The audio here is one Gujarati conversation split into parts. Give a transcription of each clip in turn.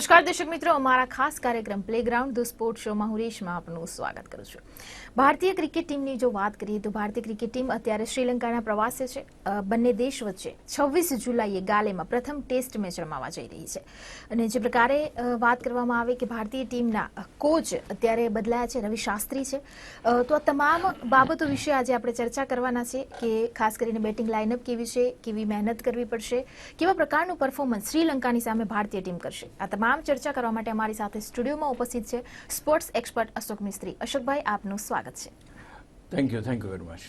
નમસ્કાર દર્શક મિત્રો, અમારા ખાસ કાર્યક્રમ પ્લેગ્રાઉન્ડ ધ સ્પોર્ટ શોમાં હું રેશમા આપનું સ્વાગત કરું છું. ભારતીય ક્રિકેટ ટીમની જો વાત કરીએ તો ભારતીય ક્રિકેટ ટીમ અત્યારે શ્રીલંકાના પ્રવાસે છે. બંને દેશ વચ્ચે છવ્વીસ જુલાઈએ ગાલેમાં પ્રથમ ટેસ્ટ મેચ રમાવા જઈ રહી છે. અને જે પ્રકારે વાત કરવામાં આવે કે ભારતીય ટીમના કોચ અત્યારે બદલાયા છે, રવિ શાસ્ત્રી છે. તો આ તમામ બાબતો વિશે આજે આપણે ચર્ચા કરવાના છે કે ખાસ કરીને બેટિંગ લાઇનઅપ કેવી છે, કેવી મહેનત કરવી પડશે, કેવા પ્રકારનું પરફોર્મન્સ શ્રીલંકાની સામે ભારતીય ટીમ કરશે. આ તમામ ચર્ચા કરવા માટે અમારી સાથે સ્ટુડિયોમાં ઉપસ્થિત છે સ્પોર્ટ્સ એક્સપર્ટ અશોક મિસ્ત્રી. અશોકભાઈ આપનું સ્વાગત છે. Thank you thank you very much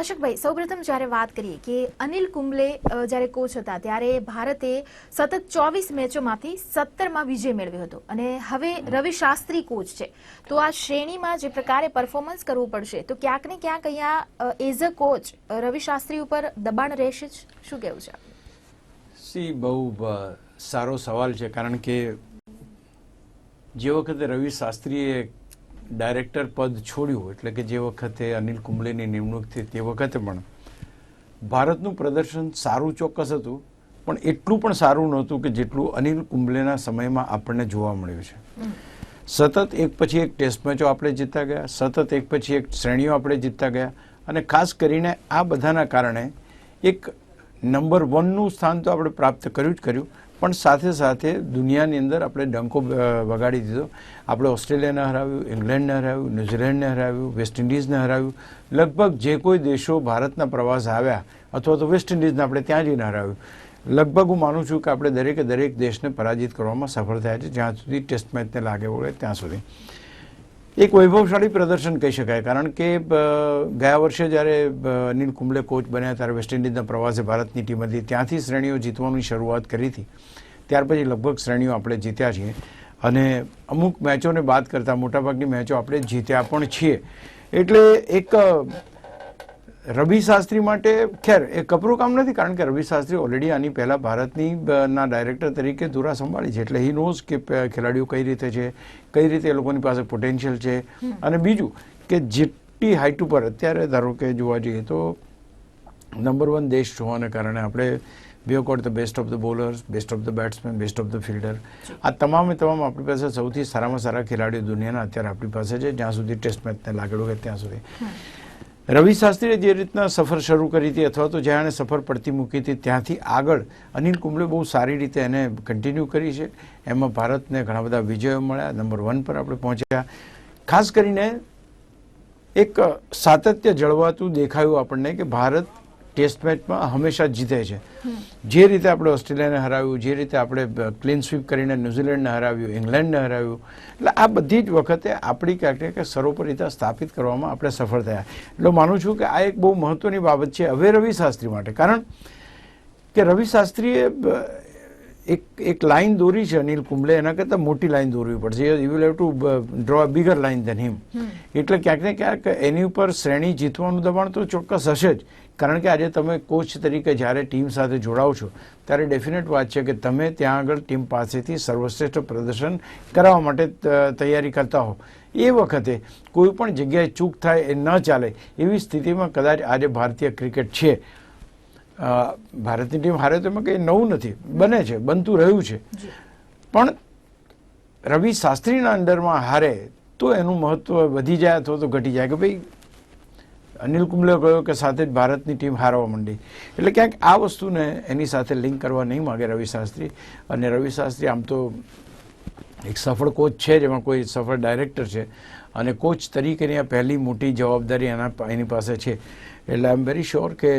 અશોકભાઈ સૌપ્રથમ જ્યારે વાત કરીએ કે અનિલ કુંબલે જ્યારે કોચ હતા ત્યારે ભારતે સતત ચોવીસ મેચોમાંથી સત્તરમાં વિજય મેળવ્યો હતો. અને હવે રવિ શાસ્ત્રી કોચ છે. તો આ શ્રેણીમાં જે પ્રકારે પરફોર્મન્સ કરવું પડશે તો ક્યાંક ને ક્યાંક અહીંયા as a coach Ravi Shastri ઉપર દબાણ રહેશે શું કહેવું છે? સી બહુ સારો સવાલ છે કારણ કે જે વખતે રવિ શાસ્ત્રીએ ડાયરેક્ટર પદ છોડ્યું એટલે કે જે વખતે અનિલ કુંબલેની નિમણૂક થઈ તે વખતે પણ ભારતનું પ્રદર્શન સારું ચોક્કસ હતું પણ એટલું પણ સારું નહોતું કે જેટલું અનિલ કુંબલેના સમયમાં આપણને જોવા મળ્યું છે. સતત એક પછી એક ટેસ્ટ મેચો આપણે જીતતા ગયા સતત એક પછી એક શ્રેણીઓ આપણે જીતતા ગયા અને ખાસ કરીને આ બધાના કારણે એક નંબર વનનું સ્થાન તો આપણે પ્રાપ્ત કર્યું જ કર્યું પણ સાથે સાથે દુનિયાની અંદર આપણે ડંકો વગાડી દીધો. આપણે ઓસ્ટ્રેલિયાને હરાવ્યું, ઇંગ્લેન્ડને હરાવ્યું, ન્યૂઝીલેન્ડને હરાવ્યું, વેસ્ટ ઇન્ડિઝને હરાવ્યું. લગભગ જે કોઈ દેશો ભારતના પ્રવાસ આવ્યા અથવા તો વેસ્ટ ઇન્ડિઝને આપણે ત્યાં જઈને હરાવ્યું. લગભગ હું માનું છું કે આપણે દરેકે દરેક દેશને પરાજિત કરવામાં સફળ થયા છે. જ્યાં સુધી ટેસ્ટ મેચને લાગે વળે ત્યાં સુધી. એક વૈભવશાળી પ્રદર્શન કહી શકાય, કારણ કે ગયા વર્ષે જ્યારે અનિલ કુંબલે કોચ બન્યા ત્યારે વેસ્ટ ઇન્ડિઝના પ્રવાસે ભારતની ટીમ હતી. ત્યાંથી શ્રેણીઓ જીતવાની શરૂઆત કરી હતી. ત્યાર પછી લગભગ શ્રેણીઓ આપણે જીત્યા છીએ. અને અમુક મેચોને બાદ કરતાં મોટાભાગની મેચો આપણે જીત્યા પણ છીએ. એટલે એક રવિ શાસ્ત્રી માટે ખેર એ કપરું કામ નથી કારણ કે રવિ શાસ્ત્રી ઓલરેડી આની પહેલાં ભારતની ના ડાયરેક્ટર તરીકે ધુરા સંભાળી છે. એટલે હી નોઝ કે ખેલાડીઓ કઈ રીતે છે કઈ રીતે એ લોકોની પાસે પોટેન્શિયલ છે. અને બીજું કે જેટલી હાઇટ ઉપર અત્યારે ધારો કે જોવા જઈએ તો નંબર વન દેશ હોવાને કારણે આપણે we got the best of the bowlers best of the batsman best of the fielder આ તમામે તમામ આપણી પાસે સૌથી સારામાં સારા ખેલાડીઓ દુનિયાના અત્યારે આપણી પાસે છે જ્યાં સુધી ટેસ્ટ મેચને લાગેલું હોય ત્યાં સુધી. રવિ શાસ્ત્રીએ જે રીતના સફર શરૂ કરી હતી અથવા તો જ્યાં એણે સફર પડતી મૂકી હતી, ત્યાંથી આગળ અનિલ કુંબલે બહુ સારી રીતે એને કન્ટિન્યુ કરી છે. એમાં ભારતને ઘણા બધા વિજયો મળ્યા. નંબર વન પર આપણે પહોંચ્યા. ખાસ કરીને એક સાતત્ય જળવાતું દેખાયું આપણને કે ભારત ટેસ્ટ મેચમાં હંમેશા જીતે છે. જે રીતે આપણે ઓસ્ટ્રેલિયાને હરાવ્યું, જે રીતે આપણે ક્લીન સ્વીપ કરીને ન્યૂઝીલેન્ડને હરાવ્યું, ઇંગ્લેન્ડને હરાવ્યું, એટલે આ બધી જ વખતે આપણી ક્યાંક કે સર્વોપરિતા સ્થાપિત કરવામાં આપણે સફળ થયા. એટલે માનું છું કે આ એક બહુ મહત્વની બાબત છે હવે રવિ શાસ્ત્રી માટે. કારણ કે રવિ શાસ્ત્રીએ એક એક લાઇન દોરી છે અનિલ કુંબલે એના કરતાં મોટી લાઇન દોરવી પડશે. You will have to draw a bigger line than him. એટલે ક્યાંક ને ક્યાંક એની ઉપર શ્રેણી જીતવાનું દબાણ તો ચોક્કસ હશે જ. કારણ કે આજે તમે કોચ તરીકે જ્યારે ટીમ સાથે જોડાઓ છો ત્યારે ડેફિનેટ વાત છે કે તમે ત્યાં આગળ ટીમ પાસેથી સર્વશ્રેષ્ઠ પ્રદર્શન કરાવવા માટે તૈયારી કરતા હો. એ વખતે કોઈ પણ જગ્યાએ ચૂક થાય એ ન ચાલે એવી સ્થિતિમાં કદાચ આજે ભારતીય ક્રિકેટ છે. ભારતની ટીમ હારે તો એમાં કંઈ નવું નથી. બને છે બનતું રહ્યું છે. પણ રવિ શાસ્ત્રીના અંડરમાં હારે તો એનું મહત્વ વધી જાય અથવા તો ઘટી જાય કે ભાઈ અનિલ કુંબલે કહ્યું કે સાથે જ ભારતની ટીમ હારવા માંડી. એટલે ક્યાંક આ વસ્તુને એની સાથે લિંક કરવા નહીં માગે રવિ શાસ્ત્રી. અને રવિ શાસ્ત્રી આમ તો એક સફળ કોચ છે જેમાં કોઈ સફળ ડાયરેક્ટર છે. અને કોચ તરીકેની આ પહેલી મોટી જવાબદારી એના એની પાસે છે. એટલે આઈ એમ વેરી શ્યોર કે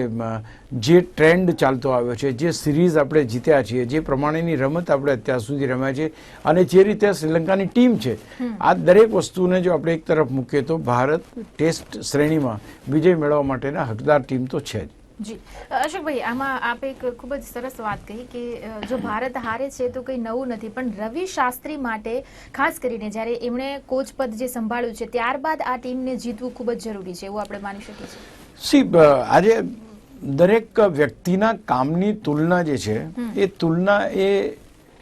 જે ટ્રેન્ડ ચાલતો આવ્યો છે જે સિરીઝ આપણે જીત્યા છીએ જે પ્રમાણેની રમત આપણે અત્યાર સુધી રમ્યા છે અને જે રીતે શ્રીલંકાની ટીમ છે આ દરેક વસ્તુને જો આપણે એક તરફ મૂકીએ તો ભારત ટેસ્ટ શ્રેણીમાં વિજય મેળવવા માટેના હકદાર ટીમ તો છે જ. જી. અશોકભાઈ આમાં આપ એક ખૂબ જ સરસ વાત કહી કે જો ભારત હારે છે તો કંઈ નવું નથી. પણ રવિ શાસ્ત્રી માટે ખાસ કરીને જ્યારે એમણે કોચ પદ જે સંભાળ્યું છે ત્યારબાદ આ ટીમને જીતવું ખૂબ જ જરૂરી છે એવું આપણે માની શકીએ છીએ. સી આજે દરેક વ્યક્તિના કામની તુલના જે છે એ તુલના એ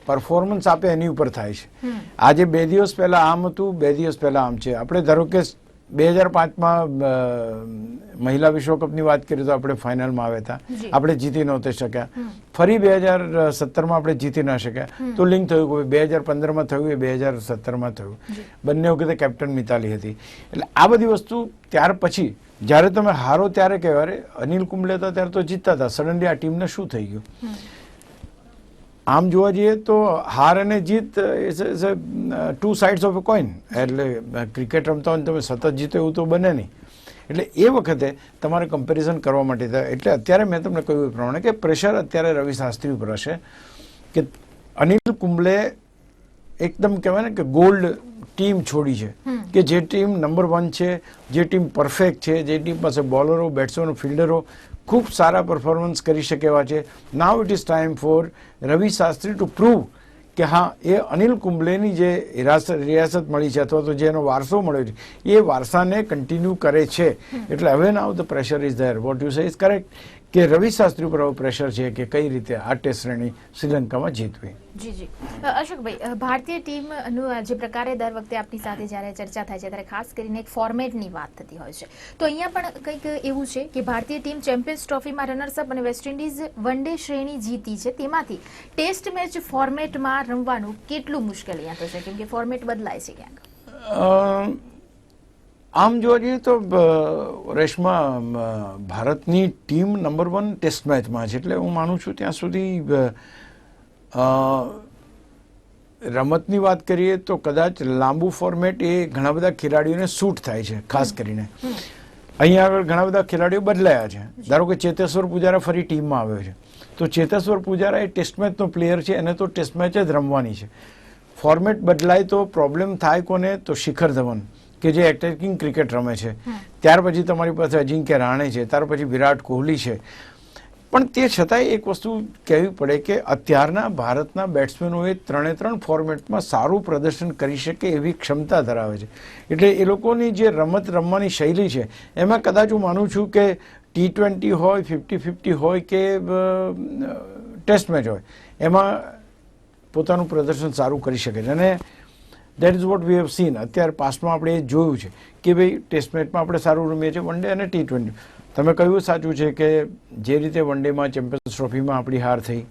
પરફોર્મન્સ આપે એની ઉપર થાય છે. આજે બે દિવસ પહેલા આમ હતું બે દિવસ પહેલા આમ છે. આપણે ધારો કે બે હજાર પાંચમાં મહિલા વિશ્વકપની વાત કરીએ તો આપણે ફાઇનલમાં આવ્યા હતા. આપણે જીતી નહોતા શક્યા. ફરી બે હજાર સત્તરમાં આપણે જીતી ના શક્યા. તો લિંક થયું કે બે હજાર પંદરમાં થયું એ બે હજાર સત્તરમાં થયું. બંને વખતે કેપ્ટન મિતાલી હતી. એટલે આ બધી વસ્તુ ત્યાર પછી જ્યારે તમે હારો ત્યારે કહેવાય અનિલ કુંબલે હતા ત્યારે તો જીતતા હતા. સડનલી આ ટીમને શું થઈ ગયું? આમ જોવા જઈએ તો હાર અને જીત two sides of a coin એટલે ક્રિકેટ રમતા હોય તમે સતત જીતો એવું તો બને નહીં. એટલે એ વખતે તમારે કમ્પેરિઝન કરવા માટે થાય. એટલે અત્યારે મેં તમને કહ્યું એ પ્રમાણે કે પ્રેશર અત્યારે રવિ શાસ્ત્રી ઉપર હશે કે અનિલ કુંબલે એકદમ કહેવાય ને કે ગોલ્ડ ટીમ છોડી છે. કે જે ટીમ નંબર વન છે જે ટીમ પરફેક્ટ છે જે ટીમ પાસે બોલરો બેટ્સમેનો ફિલ્ડરો ખૂબ સારા પરફોર્મન્સ કરી શકે એવા છે. Now it is time for Ravi Shastri to prove કે હા એ અનિલ કુંબલેની જે રિયાસત રિયાસત મળી છે અથવા તો જે એનો વારસો મળ્યો છે એ વારસાને કન્ટિન્યુ કરે છે. એટલે હવે now the pressure is there what you say is correct કે રવિ શાસ્ત્રી ઉપર પ્રેશર છે કે કઈ રીતે આ ટેસ્ટ શ્રેણી શ્રીલંકામાં જીતવી? જી જી. અશોકભાઈ ભારતીય ટીમનું જે પ્રકારે દર વખતે આપની સાથે જ્યારે ચર્ચા થાય છે ત્યારે ખાસ કરીને એક ફોર્મેટની વાત થતી હોય છે. તો અહીંયા પણ કંઈક એવું છે કે ભારતીય ટીમ ચેમ્પિયન્સ ટ્રોફીમાં રનર્સઅપ અને વેસ્ટ ઇન્ડિઝ વન ડે શ્રેણી જીતી છે. તેમાંથી ટેસ્ટ મેચ ફોર્મેટમાં રમવાનું કેટલું મુશ્કેલ અહીંયા થશે કેમ કે ફોર્મેટ બદલાય છે ક્યાંક? આમ જોવા જઈએ તો રેશમા ભારતની ટીમ નંબર વન ટેસ્ટ મેચમાં છે. એટલે હું માનું છું ત્યાં સુધી રમતની વાત કરીએ તો કદાચ લાંબુ ફોર્મેટ એ ઘણા બધા ખેલાડીઓને સૂટ થાય છે ખાસ કરીને. અહીંયા આગળ ઘણા બધા ખેલાડીઓ બદલાયા છે. ધારો કે ચેતેશ્વર પૂજારા ફરી ટીમમાં આવ્યો છે. તો ચેતેશ્વર પૂજારા એ ટેસ્ટ મેચનો પ્લેયર છે એને તો ટેસ્ટ મેચ જ રમવાની છે. ફોર્મેટ બદલાય તો પ્રોબ્લેમ થાય કોને? તો શિખર ધવન કે જે એટેકિંગ ક્રિકેટ રમે છે. ત્યાર પછી તમારી પાસે અજિંક્ય રાણે છે ત્યાર પછી વિરાટ કોહલી છે. પણ તે છતાંય એક વસ્તુ કહેવી પડે કે અત્યારના ભારતના બેટ્સમેનોએ ત્રણે ત્રણ ફોર્મેટમાં સારું પ્રદર્શન કરી શકે એવી ક્ષમતા ધરાવે છે. એટલે એ લોકોની જે રમત રમવાની શૈલી છે એમાં કદાચ હું માનું છું કે ટી ટ્વેન્ટી હોય ફિફ્ટી ફિફ્ટી હોય કે ટેસ્ટ મેચ હોય એમાં પોતાનું પ્રદર્શન સારું કરી શકે છે. અને that is what we have seen અત્યારે પાસ્ટમાં આપણે એ જોયું છે કે ભાઈ ટેસ્ટ મેચમાં આપણે સારું રમીએ છીએ વન ડે અને ટી ટ્વેન્ટી તમે કહ્યું સાચું છે કે જે રીતે વન ડેમાં ચેમ્પિયન્સ ટ્રોફીમાં આપણી હાર થઈ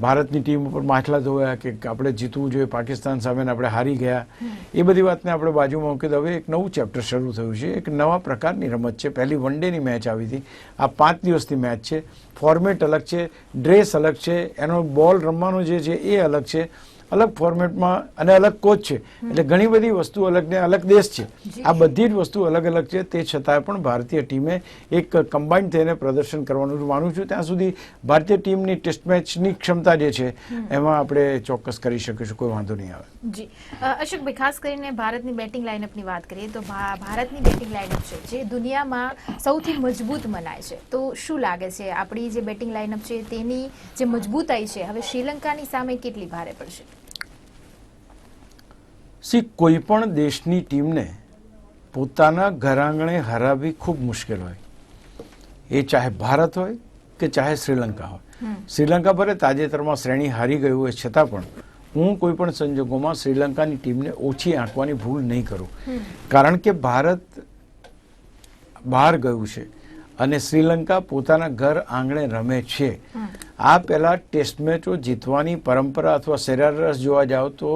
ભારતની ટીમ ઉપર માછલા ધોયા કે આપણે જીતવું જોઈએ, પાકિસ્તાન સામેને આપણે હારી ગયા. એ બધી વાતને આપણે બાજુમાં મૂકી હવે એક નવું ચેપ્ટર શરૂ થયું છે. એક નવા પ્રકારની રમત છે. પહેલી વન ડેની મેચ આવી હતી. આ પાંચ દિવસની મેચ છે. ફોર્મેટ અલગ છે. ડ્રેસ અલગ છે. એનો બોલ રમવાનો જે છે એ અલગ છે. અલગ ફોર્મેટમાં અને અલગ કોચ છે. એટલે ઘણી બધી વસ્તુ અલગ ને અલગ દેશ છે. આ બધી જ વસ્તુ અલગ અલગ છે. તે છતાં પણ ભારતીય ટીમે એક કમ્બાઇન્ડ થઈને પ્રદર્શન કરવાનું માનું છું. ત્યાં સુધી ભારતીય ટીમની ટેસ્ટ મેચની ક્ષમતા જે છે એમાં આપણે ચોક્કસ કરી શકીશું. કોઈ વાંધો નહીં આવે. જી. અશોકભાઈ ખાસ કરીને ભારતની બેટિંગ લાઇનઅપની વાત કરીએ તો ભારતની બેટિંગ લાઇનઅપ છે જે દુનિયામાં સૌથી મજબૂત મનાય છે. તો શું લાગે છે? આપણી જે બેટિંગ લાઇનઅપ છે તેની જે મજબૂતાઈ છે હવે શ્રીલંકાની સામે કેટલી ભારે પડશે? સી કોઈ પણ દેશની ટીમને પોતાના ઘરાંગણે હરાવવી ખૂબ મુશ્કેલ હોય. એ ચાહે ભારત હોય કે ચાહે શ્રીલંકા હોય. શ્રીલંકા ભલે તાજેતરમાં શ્રેણી હારી ગયું હોય છતાં પણ હું કોઈ પણ સંજોગોમાં શ્રીલંકાની ટીમને ઓછી આંકવાની ભૂલ નહીં કરું. કારણ કે ભારત બહાર ગયું છે અને શ્રીલંકા પોતાના ઘર આંગણે રમે છે. આ પહેલાં ટેસ્ટ મેચો જીતવાની પરંપરા અથવા સરેરાશ જોવા જાઓ તો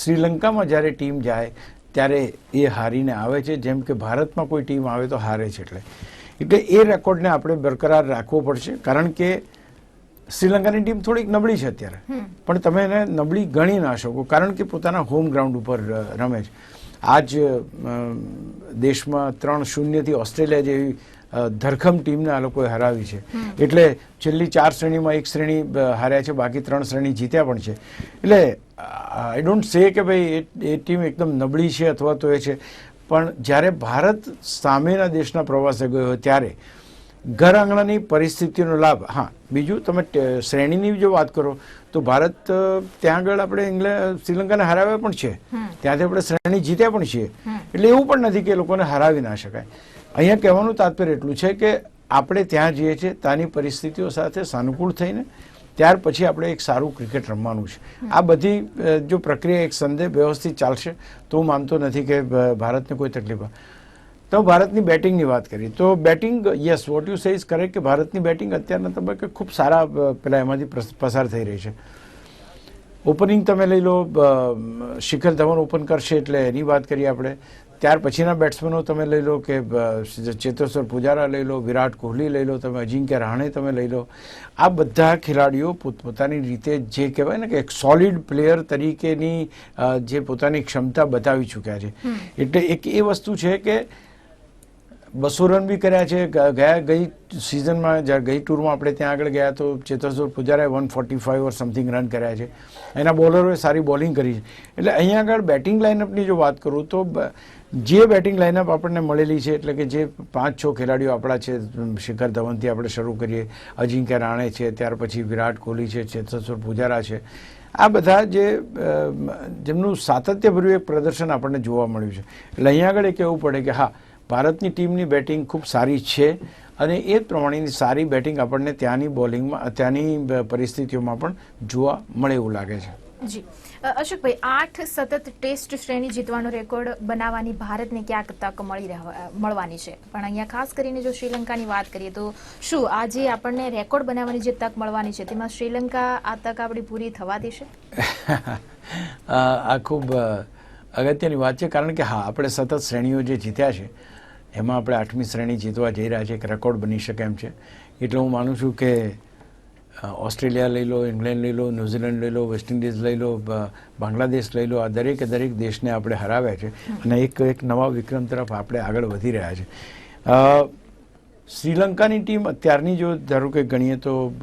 શ્રીલંકામાં જ્યારે ટીમ જાય ત્યારે એ હારીને આવે છે. જેમ કે ભારતમાં કોઈ ટીમ આવે તો હારે છે એટલે. એટલે એ રેકોર્ડને આપણે બરકરાર રાખવો પડશે. કારણ કે શ્રીલંકાની ટીમ થોડીક નબળી છે અત્યારે. પણ તમે એને નબળી ગણી ના શકો. કારણ કે પોતાના હોમ ગ્રાઉન્ડ ઉપર રમે છે. આજ દેશમાં ત્રણ શૂન્યથી ઓસ્ટ્રેલિયા જેવી ધરખમ ટીમને આ લોકોએ હરાવી છે. એટલે છેલ્લી ચાર શ્રેણીમાં એક શ્રેણી હાર્યા છે બાકી ત્રણ શ્રેણી જીત્યા પણ છે. એટલે આઈ ડોન્ટ સે કે ભાઈ એ ટીમ એકદમ નબળી છે અથવા તો એ છે પણ જ્યારે ભારત સામેના દેશના પ્રવાસે ગયો હોય ત્યારે ઘર આંગણાની પરિસ્થિતિનો લાભ હા બીજું તમે શ્રેણીની જો વાત કરો તો ભારત ત્યાં આગળ આપણે ઇંગ્લેન્ડ શ્રીલંકાને હરાવ્યા પણ છે. ત્યાંથી આપણે શ્રેણી જીત્યા પણ છીએ. એટલે એવું પણ નથી કે લોકોને હરાવી ના શકાય. અહીંયા કહેવાનું તાત્પર્ય એટલું છે કે આપણે ત્યાં જઈએ છીએ ત્યાંની પરિસ્થિતિઓ સાથે સાનુકૂળ થઈને ત્યાર પછી આપણે એક સારું ક્રિકેટ રમવાનું છે. આ બધી જો પ્રક્રિયા એક સંદેહ વ્યવસ્થિત ચાલશે તો હું માનતો નથી કે ભારતને કોઈ તકલીફ. તો ભારતની બેટિંગની વાત કરી તો batting yes what you say is correct કે ભારતની બેટિંગ અત્યારના તબક્કે ખૂબ સારા પેલા એમાંથી પસાર થઈ રહી છે. ઓપનિંગ તમે લઈ લો શિખર ધવન ઓપન કરશે એટલે એની વાત કરીએ આપણે. ત્યાર પછીના બેટ્સમેનો તમે લઈ લો કે ચેતેશ્વર પુજારા લઈ લો વિરાટ કોહલી લઈ લો તમે અજિંક્ય રહાણે તમે લઈ લો. આ બધા ખેલાડીઓ પોતપોતાની રીતે જે કહેવાય ને કે એક સોલિડ પ્લેયર તરીકેની જે પોતાની ક્ષમતા બતાવી ચૂક્યા છે. એટલે એક એ વસ્તુ છે કે બસો રન બી કર્યા છે ગયા ગઈ સિઝનમાં જ્યાં ગઈ ટૂરમાં આપણે ત્યાં આગળ ગયા તો Cheteshwar પુજારાએ one forty five or something run કર્યા છે. એના બોલરોએ સારી બોલિંગ કરી છે. એટલે અહીંયા આગળ બેટિંગ લાઇનઅપની જો વાત કરું તો જે બેટિંગ લાઇનઅપ આપણને મળેલી છે, એટલે કે જે પાંચ છ ખેલાડીઓ આપણા છે, શિખર ધવનથી આપણે શરૂ કરીએ, અજિંક્ય રાણે છે, ત્યાર પછી વિરાટ કોહલી છે, ચેતેશ્વર પૂજારા છે. આ બધા જે જેમનું સાતત્યભર્યું એક પ્રદર્શન આપણને જોવા મળ્યું છે. એટલે અહીંયા આગળ એ કહેવું પડે કે હા, ભારતની ટીમની બેટિંગ ખૂબ સારી છે અને એ જ પ્રમાણેની સારી બેટિંગ આપણને ત્યાંની બોલિંગમાં ત્યાંની પરિસ્થિતિઓમાં પણ જોવા મળે એવું લાગે છે. જી. અશોકભાઈ, આઠ સતત ટેસ્ટ શ્રેણી જીતવાનો રેકોર્ડ બનાવવાની ભારતને ક્યાંક તક મળી મળવાની છે. પણ અહીંયા ખાસ કરીને જો શ્રીલંકાની વાત કરીએ તો શું આજે આપણને રેકોર્ડ બનાવવાની જે તક મળવાની છે, તેમાં શ્રીલંકા આ તક આપણી પૂરી થવા દેશે આ ખૂબ અગત્યની વાત છે. કારણ કે હા, આપણે સતત શ્રેણીઓ જે જીત્યા છે, એમાં આપણે આઠમી શ્રેણી જીતવા જઈ રહ્યા છે એક રેકોર્ડ બની શકે એમ છે. એટલે હું માનું છું કે ઓસ્ટ્રેલિયા લઈ લો ઇંગ્લેન્ડ લઈ લો ન્યૂઝીલેન્ડ લઈ લો વેસ્ટ ઇન્ડિઝ લઈ લો બાંગ્લાદેશ લઈ લો આ દરેકે દરેક દેશને આપણે હરાવ્યા છે. અને એક એક નવા વિક્રમ તરફ આપણે આગળ વધી રહ્યા છે. શ્રીલંકાની ટીમ અત્યારની જો ધારો કે ગણીએ તો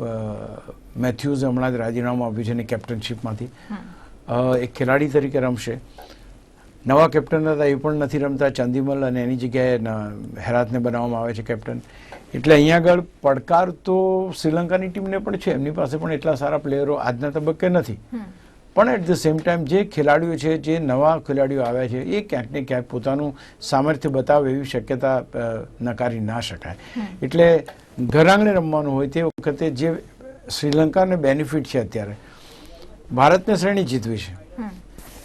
મેથ્યુઝ હમણાં જ રાજીનામું આપ્યું છે એની કેપ્ટનશીપમાંથી. એક ખેલાડી તરીકે રમશે. નવા કેપ્ટન હતા એ પણ નથી રમતા. ચંદીમલ અને એની જગ્યાએ હેરાતને બનાવવામાં આવે છે કેપ્ટન. એટલે અહીંયા આગળ પડકાર તો શ્રીલંકાની ટીમને પણ છે. એમની પાસે પણ એટલા સારા પ્લેયરો આજના તબક્કે નથી. પણ એટ ધ સેમ ટાઈમ જે ખેલાડીઓ છે જે નવા ખેલાડીઓ આવ્યા છે એ ક્યાંક ને ક્યાંક પોતાનું સામર્થ્ય બતાવે એવી શક્યતા નકારી ના શકાય. એટલે ઘરાંગણે રમવાનું હોય તે વખતે જે શ્રીલંકાને બેનિફિટ છે અત્યારે ભારતને શ્રેણી જીતવી છે.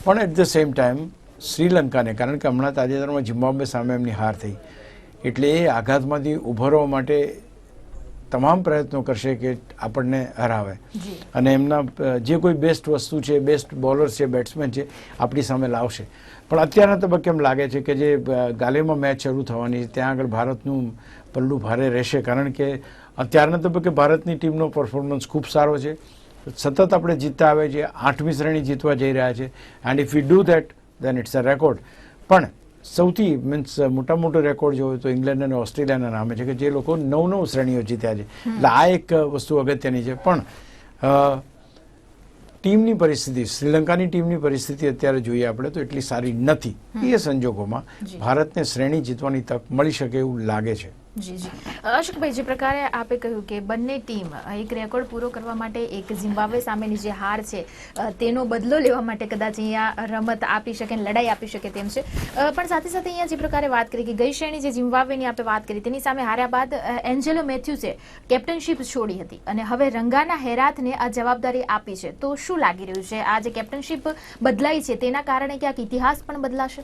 પણ એટ ધ સેમ ટાઈમ શ્રીલંકાને કારણ કે હમણાં તાજેતરમાં ઝિમ્બાબ્વે સામે એમની હાર થઈ. એટલે એ આઘાતમાંથી ઉભરવા માટે તમામ પ્રયત્નો કરશે કે આપણને હરાવે. અને એમના જે કોઈ બેસ્ટ વસ્તુ છે બેસ્ટ બોલર છે બેટ્સમેન છે આપણી સામે લાવશે. પણ અત્યારના તબક્કે એમ લાગે છે કે જે ગાલેમાં મેચ શરૂ થવાની છે ત્યાં આગળ ભારતનું પલ્લું ભારે રહેશે. કારણ કે અત્યારના તબક્કે ભારતની ટીમનો પરફોર્મન્સ ખૂબ સારો છે. સતત આપણે જીતતા આવે છે આઠમી શ્રેણી જીતવા જઈ રહ્યા છે. And if you do that then it's a record પણ સૌથી મીન્સ મોટા મોટો રેકોર્ડ જોયો તો ઇંગ્લેન્ડ અને ઓસ્ટ્રેલિયાના નામે છે કે જે લોકો નવ નવ શ્રેણીઓ જીત્યા છે. એટલે આ એક વસ્તુ અગત્યની છે. પણ ટીમની પરિસ્થિતિ શ્રીલંકાની ટીમની પરિસ્થિતિ અત્યારે જોઈએ આપણે તો એટલી સારી નથી. એ સંજોગોમાં ભારતને શ્રેણી જીતવાની તક મળી શકે એવું લાગે છે. જી જી. અશોકભાઈ, જે પ્રકારે આપે કહ્યું કે બંને ટીમ એક રેકોર્ડ પૂરો કરવા માટે એક ઝિમ્બાબ્વે સામેની જે હાર છે તેનો બદલો લેવા માટે કદાચ અહીંયા રમત આપી શકે લડાઈ આપી શકે તેમ છે. પણ સાથે સાથે અહીંયા જે પ્રકારે વાત કરી કે ગઈ શ્રેણી જે ઝિમ્બાબ્વેની આપણે વાત કરી તેની સામે હાર્યા બાદ એન્જેલો મેથ્યુસે કેપ્ટનશીપ છોડી હતી અને હવે રંગાના હેરાથને આ જવાબદારી આપી છે. તો શું લાગી રહ્યું છે? આ જે કેપ્ટનશીપ બદલાઈ છે તેના કારણે ક્યાંક ઇતિહાસ પણ બદલાશે?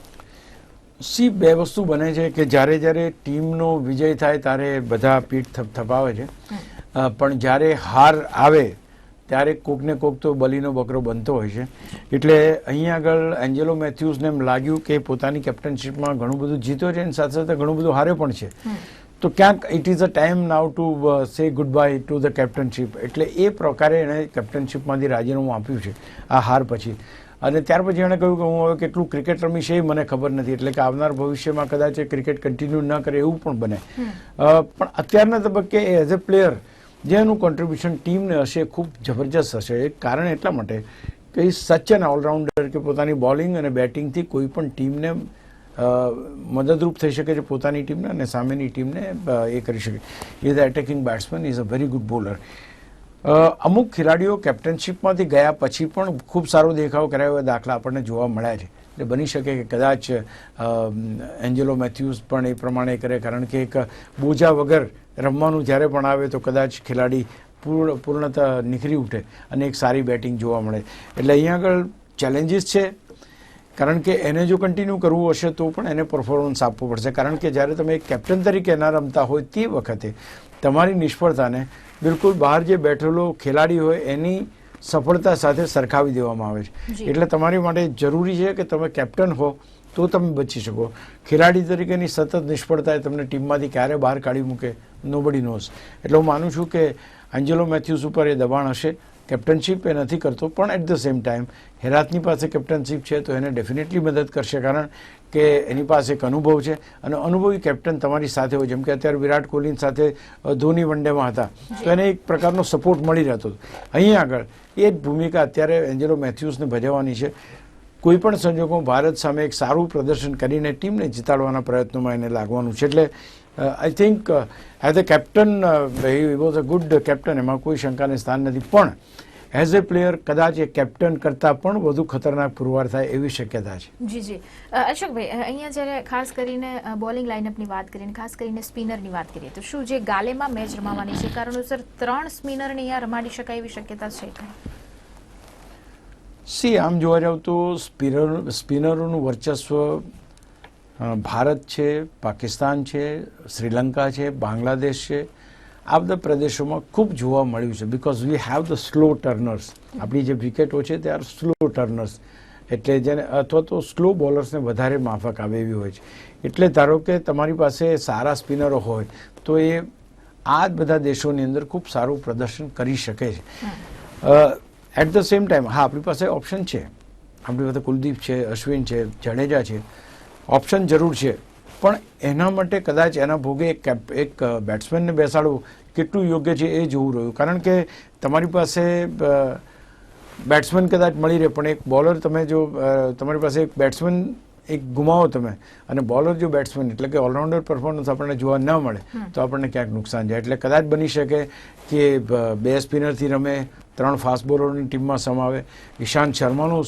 સી બે વસ્તુ બને છે કે જ્યારે જ્યારે ટીમનો વિજય થાય ત્યારે બધા પીઠ થપ થપાવે છે. પણ જ્યારે હાર આવે ત્યારે કોકને કોક તો બલીનો બકરો બનતો હોય છે. એટલે અહીંયા આગળ એન્જેલો મેથ્યુઝને એમ લાગ્યું કે પોતાની કેપ્ટનશીપમાં ઘણું બધું જીત્યો છે અને સાથે સાથે ઘણું બધું હાર્યો પણ છે. તો ક્યાંક it is a time now to say goodbye to the captaincy એટલે એ પ્રકારે એણે કેપ્ટનશીપમાંથી રાજીનામું આપ્યું છે. આ હાર પછી. અને ત્યાર પછી એણે કહ્યું કે હું હવે કેટલું ક્રિકેટ રમીશ એ મને ખબર નથી. એટલે કે આવનાર ભવિષ્યમાં કદાચ એ ક્રિકેટ કન્ટિન્યુ ન કરે એવું પણ બને. પણ અત્યારના તબક્કે એઝ અ પ્લેયર જે એનું કોન્ટ્રીબ્યુશન ટીમને હશે ખૂબ જબરજસ્ત હશે. એક કારણ એટલા માટે કે એ સચ એન ઓલરાઉન્ડર કે પોતાની બોલિંગ અને બેટિંગથી કોઈ પણ ટીમને મદદરૂપ થઈ શકે છે પોતાની ટીમને અને સામેની ટીમને એ કરી શકે. Is attacking batsman is a very good bowler uh, અમુક ખેલાડીઓ કેપ્ટનશીપમાંથી ગયા પછી પણ ખૂબ સારો દેખાવ કરાયો એવા દાખલા આપણને જોવા મળ્યા છે. એટલે બની શકે કે કદાચ એન્જેલો મેથ્યુઝ પણ એ પ્રમાણે કરે, કારણ કે એક બોજા વગર રમવાનું જ્યારે પણ આવે તો કદાચ ખેલાડી પૂર્ણ પૂર્ણતા નીકળી ઉઠે અને એક સારી બેટિંગ જોવા મળે. એટલે અહીંયા આગળ ચેલેન્જીસ છે. કારણ કે એને જો કન્ટિન્યુ કરવું હશે તો પણ એને પરફોર્મન્સ આપવું પડશે. કારણ કે જ્યારે તમે એક કેપ્ટન તરીકે ના રમતા હોય તે વખતે તમારી નિષ્ફળતાને બિલકુલ બહાર જે બેઠેલો ખેલાડી હોય એની સફળતા સાથે સરખાવી દેવામાં આવે છે. એટલે તમારી માટે જરૂરી છે કે તમે કેપ્ટન હો તો તમે બચી શકો. ખેલાડી તરીકેની સતત નિષ્ફળતા એ તમને ટીમમાંથી ક્યારે બહાર કાઢી મૂકે નોબડી નોઝ એટલે હું માનું છું કે એન્જેલો મેથ્યુઝ ઉપર એ દબાણ હશે. કેપ્ટનશીપ એ નથી કરતો, પણ એટ ધ સેમ ટાઈમ હેરાતની પાસે કેપ્ટનશીપ છે તો એને ડેફિનેટલી મદદ કરશે. કારણ કે એની પાસે એક અનુભવ છે અને અનુભવી કેપ્ટન તમારી સાથે હોય. જેમ કે અત્યારે વિરાટ કોહલી સાથે ધોની વનડેમાં હતા. તો એને એક પ્રકારનો સપોર્ટ મળી રહેતો હતો. અહીં આગળ એ જ ભૂમિકા અત્યારે એન્જેલો મેથ્યુઝને ભજવવાની છે. કોઈ પણ સંજોગોમાં ભારત સામે એક સારું પ્રદર્શન કરીને ટીમને જીતાડવાના પ્રયત્નોમાં એને લાગવાનું છે. એટલે I think as a captain he was a good captain એમાં કોઈ શંકાને સ્થાન નથી. પણ એઝ એ પ્લેયર કદાચ એ કેપ્ટન કરતાં પણ વધુ ખતરનાક પુરવાર થાય એવી શક્યતા છે. જી જી. અ, અશોકભાઈ અહીંયા જ્યારે ખાસ કરીને બોલિંગ લાઇનઅપની વાત કરીને ખાસ કરીને સ્પિનરની વાત કરીએ તો શું જે ગાલેમાં મેચ રમાવાની છે? કારણોસર ત્રણ સ્પિનરને અહીંયા રમાડી શકાય એવી શક્યતા છે? સી આમ જોવા જાવ તો સ્પિનર સ્પિનરોનું વર્ચસ્વ અ, ભારત છે, પાકિસ્તાન છે, શ્રીલંકા છે, બાંગ્લાદેશ છે. આ બધા પ્રદેશોમાં ખૂબ જોવા મળ્યું છે because we have the slow turners આપણી જે વિકેટો છે તે આર સ્લો ટર્નર્સ એટલે જેને અથવા તો સ્લો બોલર્સને વધારે માફક આવે એવી હોય છે. એટલે ધારો કે તમારી પાસે સારા સ્પિનરો હોય, તો એ આ જ બધા દેશોની અંદર ખૂબ સારું પ્રદર્શન કરી શકે છે. એટ ધ સેમ ટાઈમ હા, આપણી પાસે ઓપ્શન છે. આપણી પાસે કુલદીપ છે, અશ્વિન છે, જાડેજા છે. ઓપ્શન જરૂર છે. પણ એના માટે કદાચ એના ભોગે એક એક બેટ્સમેનને બેસાડવું કેટલું યોગ્ય છે એ જોવું રહ્યું. કારણ કે તમારી પાસે બેટ્સમેન કદાચ મળી રહે પણ એક બોલર તમે જો તમારી પાસે એક બેટ્સમેન એક ગુમાવો તમે અને બોલર જો બેટ્સમેન એટલે કે ઓલરાઉન્ડર પરફોર્મન્સ આપણને જોવા ન મળે તો આપણને ક્યાંક નુકસાન જાય. એટલે કદાચ બની શકે કે બે સ્પિનરથી રમે ત્રણ ફાસ્ટ બોલરોની ટીમમાં સમાવે. ઈશાંત શર્માનું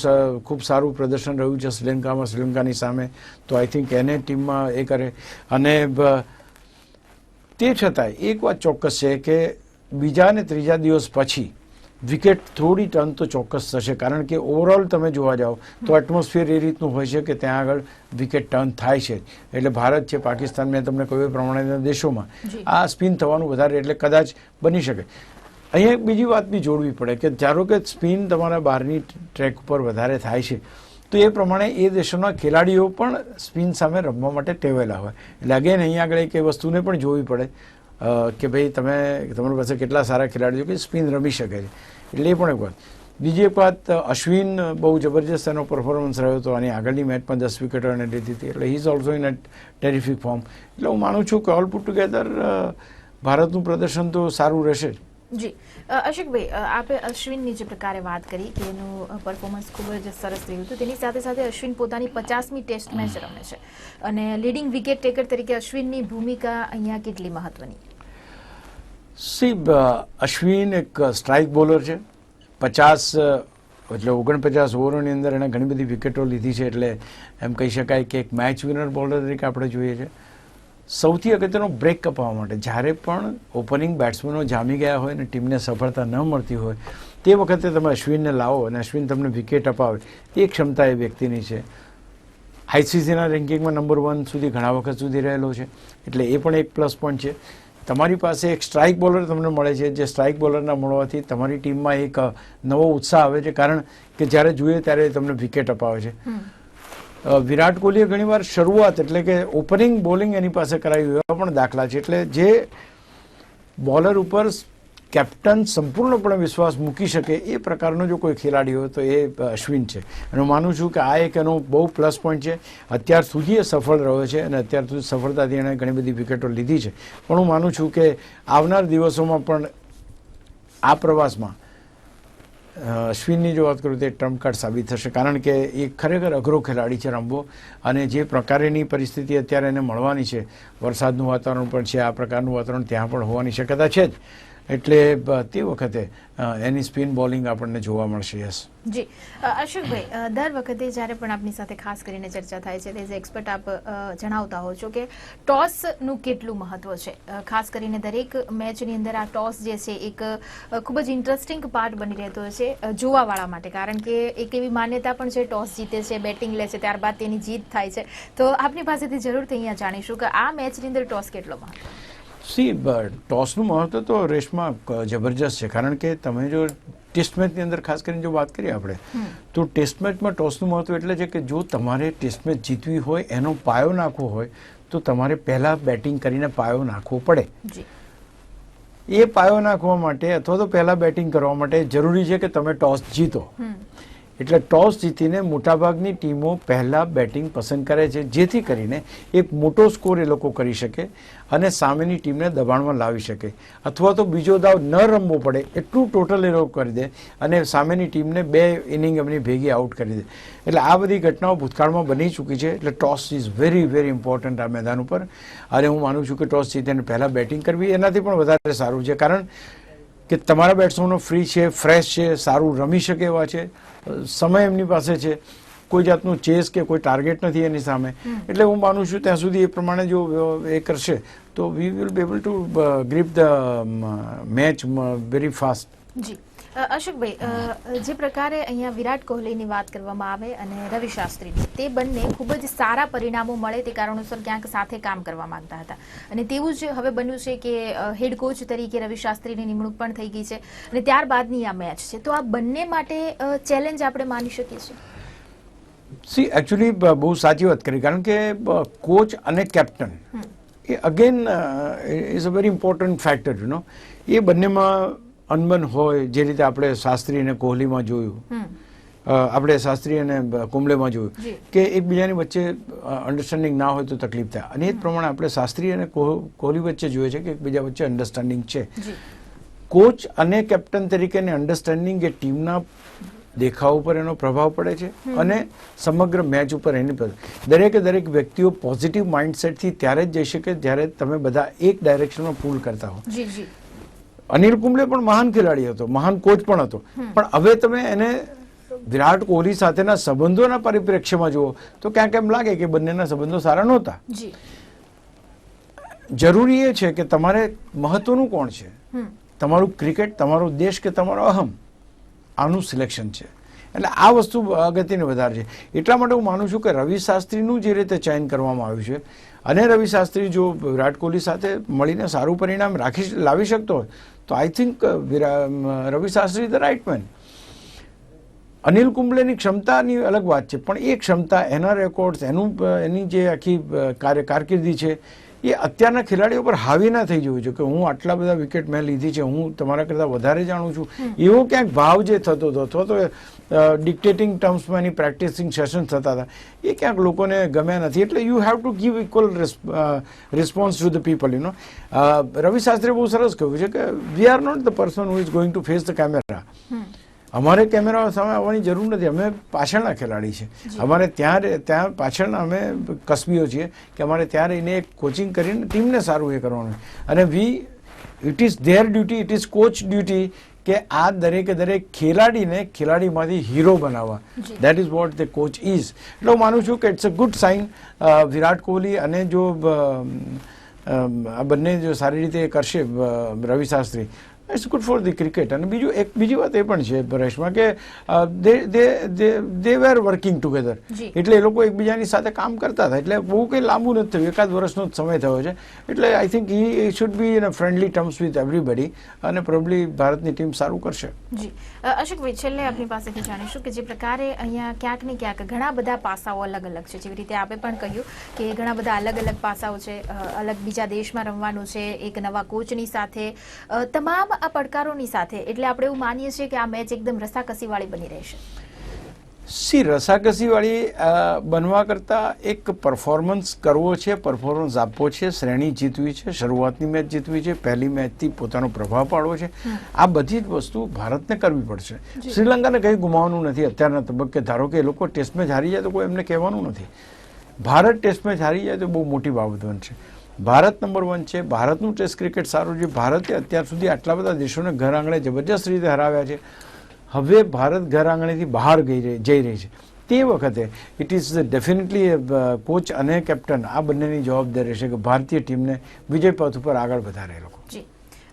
ખૂબ સારું પ્રદર્શન રહ્યું છે શ્રીલંકામાં શ્રીલંકાની સામે. તો આઈ થિંક એને ટીમમાં એ કરે. અને તે છતાંય એક વાત ચોક્કસ છે કે બીજા અને ત્રીજા દિવસ પછી વિકેટ થોડી ટર્ન તો ચોક્કસ થશે. કારણ કે ઓવરઓલ તમે જોવા જાઓ તો એટમોસ્ફિયર એ રીતનું હોય છે કે ત્યાં આગળ વિકેટ ટર્ન થાય છે. એટલે ભારત છે પાકિસ્તાન મેં તમને કહ્યું પ્રમાણેના દેશોમાં આ સ્પિન થવાનું વધારે એટલે કદાચ બની શકે. અહીંયા એક બીજી વાત બી જોડવી પડે કે ધારો કે સ્પિન તમારા બહારની ટ્રેક ઉપર વધારે થાય છે, તો એ પ્રમાણે એ દેશોના ખેલાડીઓ પણ સ્પિન સામે રમવા માટે ટેવેલા હોય. એટલે અગેન અહીંયા આગળ એક વસ્તુને પણ જોવી પડે કે ભાઈ તમે, તમારી પાસે કેટલા સારા ખેલાડીઓ કે સ્પિન રમી શકે છે. એટલે એ પણ એક વાત. બીજી એક વાત અશ્વિન બહુ જબરજસ્ત એનો પરફોર્મન્સ રહ્યો હતો અને આગળની મેચમાં દસ વિકેટો એને લીધી હતી એટલે he is also in a terrific form એટલે હું માનું છું કે ઓલ પુટ ટુગેધર ભારતનું પ્રદર્શન તો સારું રહેશે જ. જી. અશોકભાઈ આપે અશ્વિનની જે પ્રકારે વાત કરી કે એનું પરફોર્મન્સ ખૂબ જ સરસ રહ્યું હતું. તેની સાથે સાથે અશ્વિન પોતાની પચાસમી ટેસ્ટ મેચ રમે છે. અને લીડિંગ વિકેટ ટેકર તરીકે અશ્વિનની ભૂમિકા અહીંયા કેટલી મહત્વની? સી અશ્વિન એક સ્ટ્રાઇક બોલર છે. પચાસ એટલે ઓગણપચાસ ઓવરોની અંદર એણે ઘણી બધી વિકેટો લીધી છે. એટલે એમ કહી શકાય કે એક મેચ વિનર બોલર તરીકે આપણે જોઈએ છે. સૌથી અગત્યનો બ્રેક કપાવવા માટે. જ્યારે પણ ઓપનિંગ બેટ્સમેનો જામી ગયા હોય અને ટીમને સફળતા ન મળતી હોય, તે વખતે તમે અશ્વિનને લાવો અને અશ્વિન તમને વિકેટ અપાવે. એ ક્ષમતા એ વ્યક્તિની છે. આઈસીસીના રેન્કિંગમાં નંબર વન સુધી ઘણા વખત સુધી રહેલો છે. એટલે એ પણ એક પ્લસ પોઈન્ટ છે. તમારી પાસે એક સ્ટ્રાઇક બોલર તમને મળે છે, જે સ્ટ્રાઇક બોલરના મળવાથી તમારી ટીમમાં એક નવો ઉત્સાહ આવે છે. કારણ કે જ્યારે જોઈએ ત્યારે તમને વિકેટ અપાવે છે. વિરાટ કોહલીએ ઘણીવાર શરૂઆત એટલે કે ઓપનિંગ બોલિંગ એની પાસે કરાવી એવા પણ દાખલા છે. એટલે જે બોલર ઉપર કેપ્ટન સંપૂર્ણપણે વિશ્વાસ મૂકી શકે એ પ્રકારનો જો કોઈ ખેલાડી હોય તો એ અશ્વિન છે. અને હું માનું છું કે આ એક એનો બહુ પ્લસ પોઈન્ટ છે. અત્યાર સુધી એ સફળ રહ્યો છે અને અત્યાર સુધી સફળતાથી એણે ઘણી બધી વિકેટો લીધી છે. પણ હું માનું છું કે આવનાર દિવસોમાં પણ આ પ્રવાસમાં અશ્વિનની જો વાત કરું તો ટ્રમ્પ કાર્ડ સાબિત થશે. કારણ કે એ ખરેખર અઘરો ખેલાડી છે રમવો અને જે પ્રકારેની પરિસ્થિતિ અત્યારે એને મળવાની છે, વરસાદનું વાતાવરણ પણ છે, આ પ્રકારનું વાતાવરણ ત્યાં પણ હોવાની શક્યતા છે જ. એટલે તે વખતે એની સ્પિન બોલિંગ આપણને જોવા મળશે યસ જી. અશોકભાઈ દર વખતે જ્યારે પણ આપની સાથે ખાસ કરીને ચર્ચા થાય છે, એઝ એક્સપર્ટ આપ જણાવતા હો છો કે ટોસનું કેટલું મહત્વ છે? ખાસ કરીને દરેક મેચની અંદર આ ટોસ જે છે, એક ખૂબ જ ઇન્ટરેસ્ટિંગ પાર્ટ બની રહેતો છે જોવાવાળા માટે. કારણ કે એક એવી માન્યતા પણ છે, ટોસ જીતે છે, બેટિંગ લે છે, ત્યારબાદ તેની જીત થાય છે. તો આપની પાસેથી જરૂરથી અહીંયા જાણીશું કે આ મેચની અંદર ટોસ કેટલો મહત્વ સી ટોસનું મહત્વ તો રેસમાં જબરજસ્ત છે. કારણ કે તમે જો ટેસ્ટ મેચની અંદર ખાસ કરીને જો વાત કરીએ આપણે તો ટેસ્ટ મેચમાં ટોસનું મહત્વ એટલે છે કે જો તમારે ટેસ્ટ મેચ જીતવી હોય એનો પાયો નાખવો હોય તો તમારે પહેલાં બેટિંગ કરીને પાયો નાખવો પડે. એ પાયો નાખવા માટે અથવા તો પહેલાં બેટિંગ કરવા માટે જરૂરી છે કે તમે ટોસ જીતો. એટલે ટોસ જીતીને મોટાભાગની ટીમો પહેલાં બેટિંગ પસંદ કરે છે, જેથી કરીને એક મોટો સ્કોર એ લોકો કરી શકે અને સામેની ટીમને દબાણમાં લાવી શકે. અથવા તો બીજો દાવ ન રમવો પડે, એટલું ટોટલ એ લોકો કરી દે અને સામેની ટીમને બે ઇનિંગ એમની ભેગી આઉટ કરી દે. એટલે આ બધી ઘટનાઓ ભૂતકાળમાં બની ચૂકી છે, એટલે toss is very very important આ મેદાન ઉપર. અને હું માનું છું કે ટોસ જીતીને પહેલાં બેટિંગ કરવી એનાથી પણ વધારે સારું છે. કારણ કે તમારા બેટ્સમેનો ફ્રી છે ફ્રેશ છે સારું રમી શકે એવા છે. સમય એમની પાસે છે. કોઈ જાતનું ચેસ કે કોઈ ટાર્ગેટ નથી એની સામે. એટલે હું માનું છું ત્યાં સુધી એ પ્રમાણે જો એ કરશે તો we will be able to grip the match very fast. જી. અશોકભાઈ જે પ્રકારે અહીંયા વિરાટ કોહલીની વાત કરવામાં આવે અને રવિ શાસ્ત્રીની તે બંને ખૂબ જ સારા પરિણામો મળે તે કારણોસર ક્યાંક સાથે કામ કરવા માંગતા હતા. અને તેવું જ હવે બન્યું છે કે હેડ કોચ તરીકે રવિ શાસ્ત્રીની નિમણૂક પણ થઈ ગઈ છે અને ત્યારબાદની આ મેચ છે. તો આ બંને માટે ચેલેન્જ આપણે માની શકીએ છીએ? સી એકચ્યુઅલી બહુ સાચી વાત કરી. કારણ કે કોચ અને captain A again is a very important factor you know એ બંનેમાં અનબન હોય જે રીતે આપણે શાસ્ત્રી અને કોહલીમાં જોયું આપણે શાસ્ત્રી અને કુંબલેમાં જોયું કે એકબીજાની વચ્ચે અન્ડરસ્ટેન્ડિંગ ના હોય તો તકલીફ થાય. અને એ જ પ્રમાણે આપણે શાસ્ત્રી અને કોહ- કોહલી વચ્ચે જોઈએ છે કે એકબીજા વચ્ચે અન્ડરસ્ટેન્ડિંગ છે. કોચ અને કેપ્ટન તરીકેની અન્ડરસ્ટેન્ડિંગ એ ટીમના દેખાવ ઉપર એનો પ્રભાવ પડે છે અને સમગ્ર મેચ ઉપર એની દરેકે દરેક વ્યક્તિઓ પોઝિટિવ માઇન્ડસેટથી ત્યારે જ જઈ શકે જ્યારે તમે બધા એક ડાયરેક્શનમાં પુલ કરતા હો. જી જી. અનિલ કુંબલે પણ મહાન ખેલાડી હતો મહાન કોચ પણ હતો. પણ હવે તમે એને વિરાટ કોહલી સાથેના સંબંધોના પરિપ્રેક્ષ્યમાં જુઓ તો ક્યાંક એમ લાગે કે બંનેના સંબંધો સારા નહોતા. જરૂરી એ છે કે તમારે મહત્વનું કોણ છે? તમારું ક્રિકેટ તમારો દેશ કે તમારો અહમ? આનું સિલેક્શન છે. એટલે આ વસ્તુ અગત્યની વધારે છે. એટલા માટે હું માનું છું કે રવિ શાસ્ત્રીનું જે રીતે ચયન કરવામાં આવ્યું છે અને રવિ શાસ્ત્રી જો વિરાટ કોહલી સાથે મળીને સારું પરિણામ રાખી લાવી શકતો હોય તો I think Ravi Shastri the right man Anil કુંબલેની ક્ષમતાની અલગ વાત છે પણ એ ક્ષમતા એના રેકોર્ડ્સ એનું એની જે આખી કાર્ય કારકિર્દી છે એ અત્યારના ખેલાડીઓ પર હાવી ના થઈ જવું છે કે હું આટલા બધા વિકેટ મેં લીધી છે હું તમારા કરતાં વધારે જાણું છું. એવો ક્યાંક ભાવ જે થતો હતો અથવા તો ડિક્ટેટિંગ ટર્મ્સમાં એની પ્રેક્ટિસિંગ સેશન થતા હતા. એ ક્યાંક લોકોને ગમ્યા નથી. એટલે you have to give equal response to the people you know Ravi શાસ્ત્રીએ બહુ સરસ કહ્યું છે કે we are not the person who is going to face the camera અમારે કેમેરા સામે આવવાની જરૂર નથી. અમે પાછળના ખેલાડી છે. અમારે ત્યાં ત્યાં પાછળના અમે કસબીઓ છીએ કે અમારે ત્યાં રહીને એક કોચિંગ કરીને ટીમને સારું એ કરવાનું અને we it is their duty it is coach duty કે આ દરેકે દરેક ખેલાડીને ખેલાડીમાંથી હીરો બનાવવા. That is what the coach is એટલે હું માનું છું કે it's a good sign Virat Kohli અને જો આ બંને જો સારી રીતે કરશે Ravi Shastri it's good for the cricket અને બીજું એક બીજી વાત એ પણ છે પરેશમાં કે દે દે દે વેર વર્કિંગ ટુગેધર એટલે એ લોકો એકબીજાની સાથે કામ કરતા હતા. એટલે બહુ કંઈ લાંબુ નથી થયું. એકાદ વર્ષનો જ સમય થયો છે. એટલે I think he should be in friendly terms with everybody અને પ્રોબ્લી ભારતની ટીમ સારું કરશે. જી. અ, અશોકભાઈ છેલ્લે આપની પાસેથી જાણીશું કે જે પ્રકારે અહીંયા ક્યાંક ને ક્યાંક ઘણા બધા પાસાઓ અલગ અલગ છે. જેવી રીતે આપે પણ કહ્યું કે ઘણા બધા અલગ અલગ પાસાઓ છે. અલગ બીજા દેશમાં રમવાનું છે. એક નવા કોચની સાથે. તમામ આ પડકારોની સાથે. એટલે આપણે એવું માનીએ છીએ કે આ મેચ એકદમ રસાકસીવાળી બની રહેશે. સી રસાકસીવાળી બનવા કરતાં એક પરફોર્મન્સ કરવો છે પરફોર્મન્સ આપવો છે શ્રેણી જીતવી છે શરૂઆતની મેચ જીતવી છે પહેલી મેચથી પોતાનો પ્રભાવ પાડવો છે. આ બધી જ વસ્તુ ભારતને કરવી પડશે. શ્રીલંકાને કંઈ ગુમાવવાનું નથી અત્યારના તબક્કે. ધારો કે એ લોકો ટેસ્ટ મેચ હારી જાય તો કોઈ એમને કહેવાનું નથી. ભારત ટેસ્ટ મેચ હારી જાય તો બહુ મોટી બાબત બનશે. ભારત નંબર વન છે. ભારતનું ટેસ્ટ ક્રિકેટ સારું છે. ભારતે અત્યાર સુધી આટલા બધા દેશોને ઘર આંગણે જબરજસ્ત રીતે હરાવ્યા છે. હવે ભારત ઘર આંગણેથી બહાર ગઈ જઈ રહી છે. તે વખતે ઇટ ઇઝ ડેફિનેટલી કોચ અને કેપ્ટન આ બંનેની જવાબદારી છે કે ભારતીય ટીમને વિજય પથ ઉપર આગળ વધારે એ લોકો જી અ,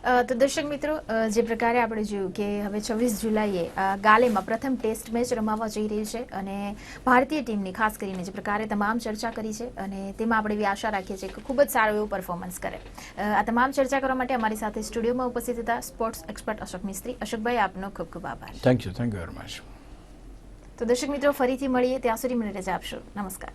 તો દર્શક મિત્રો જે પ્રકારે આપણે જોયું કે હવે છવ્વીસ જુલાઈએ ગાલેમાં પ્રથમ ટેસ્ટ મેચ રમાવા જઈ રહી છે અને ભારતીય ટીમની ખાસ કરીને જે પ્રકારે તમામ ચર્ચા કરી છે અને તેમાં આપણે એવી આશા રાખીએ છીએ કે ખૂબ જ સારું એવું પરફોર્મન્સ કરે. આ તમામ ચર્ચા કરવા માટે અમારી સાથે સ્ટુડિયોમાં ઉપસ્થિત હતા સ્પોર્ટ્સ એક્સપર્ટ અશોક મિસ્ત્રી. અશોકભાઈ આપનો ખૂબ ખૂબ આભાર. Thank you thank you very much તો દર્શક મિત્રો ફરીથી મળીએ. ત્યાં સુધી મને રજા આપશો. નમસ્કાર.